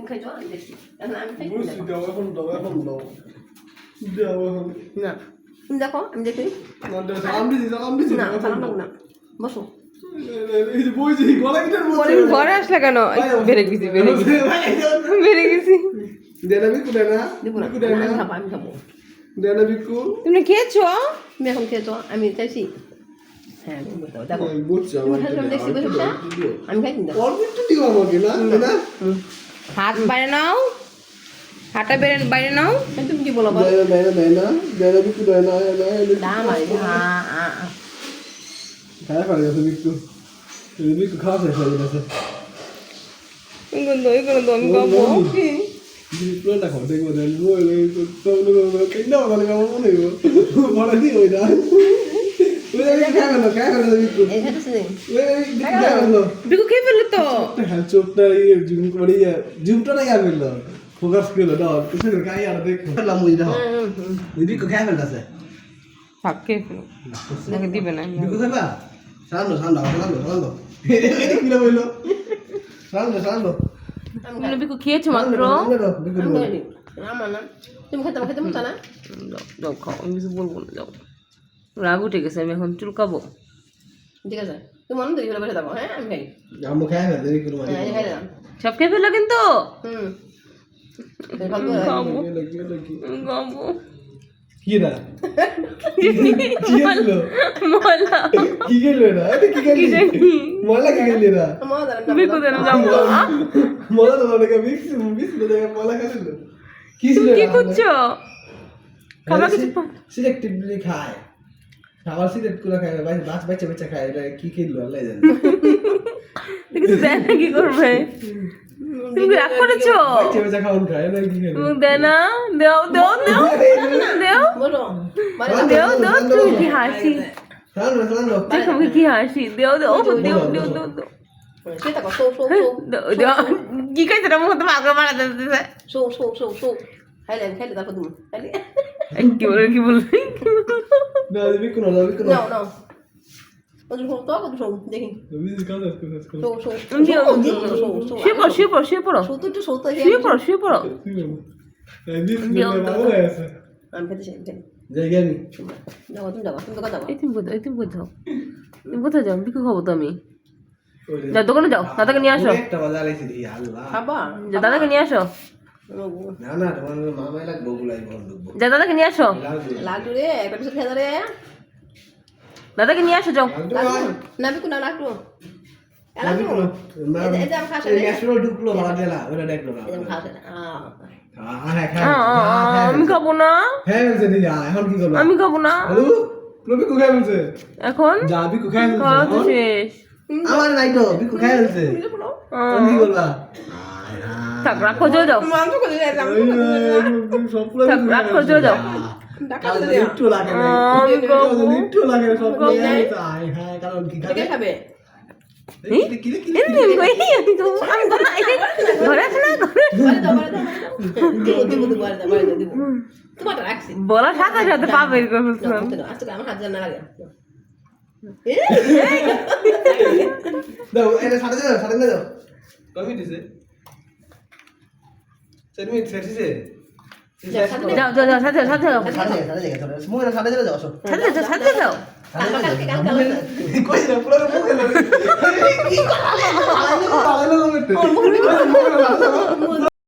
তুমি খাইছো আমি দেখি এখন আমি খাই দাও এখন দাও এখন দাও দাও এখন না তুমি দেখো আমি দেখি না না বসো ঘরে আসলে কেন বেড়ে গেছি বেড়ে গেছি বেড়ে গেছি খেয়েছো তুমি এখন খেয়েছো আমি চাইছি হ্যাঁ আমি খাই একটু না না হাত বাইরে নাও হাতটা বেড়ে বাইরে নাও তুমি কি বলো বলো দেনা দেনা দেনা দেনা বিকু দেনা দেনা দাম আর হ্যাঁ হ্যাঁ খায় পারে গেছে বিকু বিকু খাওয়া শেষ হয়ে গেছে এগুলো এগুলো তো আমি খাব ডিপ্লোটা খাও দেখব দেন বই তো কেন মানে কেমন মনে হইব বড় দি ওই বিকু খায় খেয়ে ফেলল তো চোখটা জুম করে জুমটা না গেল ফোকাস করল না কিছু কাই আর দেখ খেলাম ওই না ওই বিকু খায় ফেলতাছে থাক খেয়ে ফেলো নাকি দিবে না বিকু খাইবা সামনে সামনে সামনে সামনে কি বলল সামনে সামনে তুমি বিকু খেয়েছো মাত্র বিকু আমি খাইনি আমার না তুমি খেতে খেতে মতো না যাও যাও খাও আমি কিছু বলব না যাও রাগ উঠে গেছে আমি এখন চুলকাবো ঠিক আছে তুমি মনে তৈরি করে বসে থাকো হ্যাঁ আমি খাই আমি খায় ফেলতে বিকু মানে হ্যাঁ খাই সব খেয়ে ফেলল কিন্তু। হুম। করে কি কি কি আমি খাব কি না কি গেল মলা কি গেল না এটা কি গেল মলা কি গেল না। আমার দাঁড়ান বিকু যাব মলা তো অনেক মিক্স মিক্স তো দেখে মলা খাইছিল কি ছিল কি করছ খাবার কিছু সিলেক্টিভলি খায়। খাবার সিলেক্ট করে খায় ভাই বাচ্চা বাচ্চা বাচ্চা খায় এটা কি খেললো আল্লাহ জানে কিছু দেয় না কি করবে তুমি রাগ করেছ বাচ্চা বাচ্চা খাওয়ান খায় না কি তুমি দেয় না দেও দেও দেও দেও বলো দেও দেও তুমি কি হাসি সামনে দেখো আমি কি হাসি দেও দেও দেও দেও দেও দেও কে কইছে না মুখ তো আগে মারা দিতেছে শো শো শো শো খাইলে খাইলে তারপর তুমি খাইলে কি বলে কি বলে না দিবি কোন না দিবি কোন। নাও নাও। ওদের শো তো কত দেখি। দিবি কাজ কাজ কাজ শো শো দিও শো শো শুয়ে পড়ো শুয়ে পড়ো শুয়ে পড়ো। শো তো একটু শো তো শুয়ে পড়ো শুয়ে পড়ো। এই দিস না ভালো আছে। আমি খেতে চাই খেতে যাই গেলি যাব তুমি তুমি দোকান তুমি কোথায় কোথাও যাও? বিকু খাব তো আমি। যাও দোকানে যাও দাদাকে নিয়ে আসো। দাদাকে নিয়ে আসো। না না তোমার মামাই লাগবো গুলাই যা দাদাকে নিয়ে আসো। রে একটা কিছু খেয়ে রে। দাদাকে নিয়ে আসো যাও। না বিকু না আমি হ্যাঁ। খাব না। হ্যাঁ আমি খাব না। এখন? যা বিকু খাওয়া তো শেষ। আমার নাই তো বিকু খাই তুমি কি করবা? থাক রাখো চলে যাও মাংস করে দিলে সব পুরো থাক রাখো চলে যাও একটু লাগে একটু লাগে সব হ্যাঁ কারণ কি খাবে দাও দাও দাও দাও বলার সাথে সাথে পা বের করে ফেলছিলাম আজকে আমার হাত জানা লাগে দাও এটা সাড়ে দাও সাড়ে দাও কমি দিছে চার মিনিট শেষে যা, সাথে দে। যাও যাও যাও সাথে সাথে যাও সাড়ে সাড়ে জায়গা ধরে সময় না সাড়ে যাও আসো সাথে যাও সাথে যাও কালকে কালকে কালকে কই না পুরো মুখে